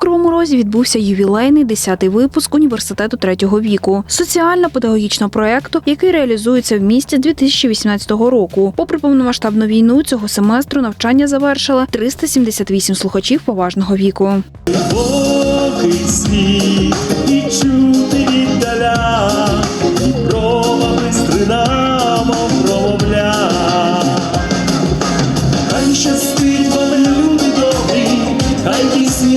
Кривому Розі відбувся ювілейний 10-й випуск університету третього віку, соціально-педагогічного проекту, який реалізується в місті з 2018 року. Попри повномасштабну війну, цього семестру навчання завершили 378 слухачів поважного віку. Поки і чути віддаля,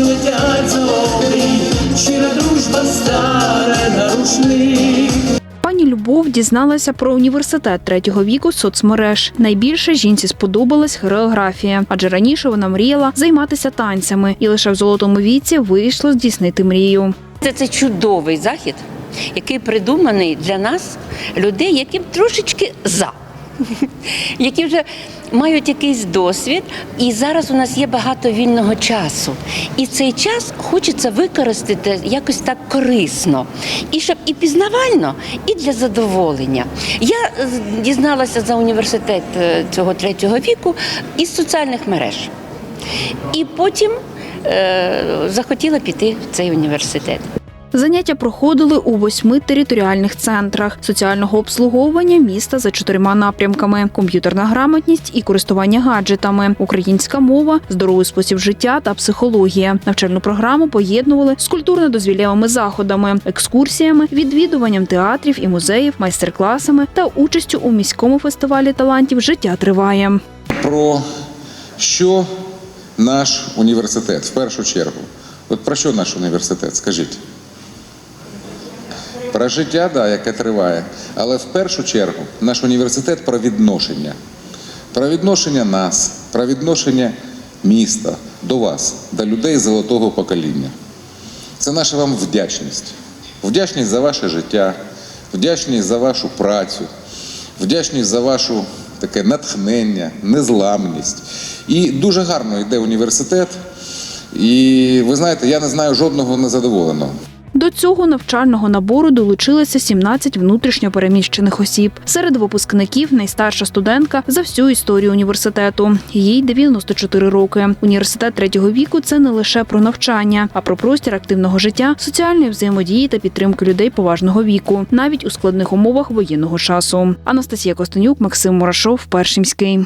летять золоті, щира дружба стане на рушник. Пані Любов дізналася про університет третього віку з соцмереж. Найбільше жінці сподобалась хореографія, адже раніше вона мріяла займатися танцями, і лише в золотому віці вийшло здійснити мрію. Це, це чудовий захід, який придуманий для нас, людей, яким трошечки за, які вже мають якийсь досвід, і зараз у нас є багато вільного часу. І цей час хочеться використати якось так корисно, і щоб і пізнавально, і для задоволення. Я е, дізналася за університет е, цього третього віку із соціальних мереж. І потім е, захотіла піти в цей університет. Заняття проходили у восьми територіальних центрах соціального обслуговування міста за чотирма напрямками: комп'ютерна грамотність і користування гаджетами, українська мова, здоровий спосіб життя та психологія. Навчальну програму поєднували з культурно-дозвілєвими заходами, екскурсіями, відвідуванням театрів і музеїв, майстер-класами та участю у міському фестивалі талантів Життя триває. про що наш університет в першу чергу. От про що наш університет? Скажіть. Про життя, да, яке триває. Але в першу чергу наш університет про відношення. Про відношення нас, про відношення міста до вас, до людей золотого покоління. Це наша вам вдячність. Вдячність за ваше життя, вдячність за вашу працю, вдячність за вашу таке натхнення, незламність. І дуже гарно йде університет. І ви знаєте, я не знаю жодного незадоволеного. До цього навчального набору долучилися 17 внутрішньо переміщених осіб. Серед випускників найстарша студентка за всю історію університету. Їй 94 роки. Університет третього віку це не лише про навчання, а про простір активного життя, соціальної взаємодії та підтримки людей поважного віку, навіть у складних умовах воєнного часу. Анастасія Костенюк, Максим Мурашов, Першимський.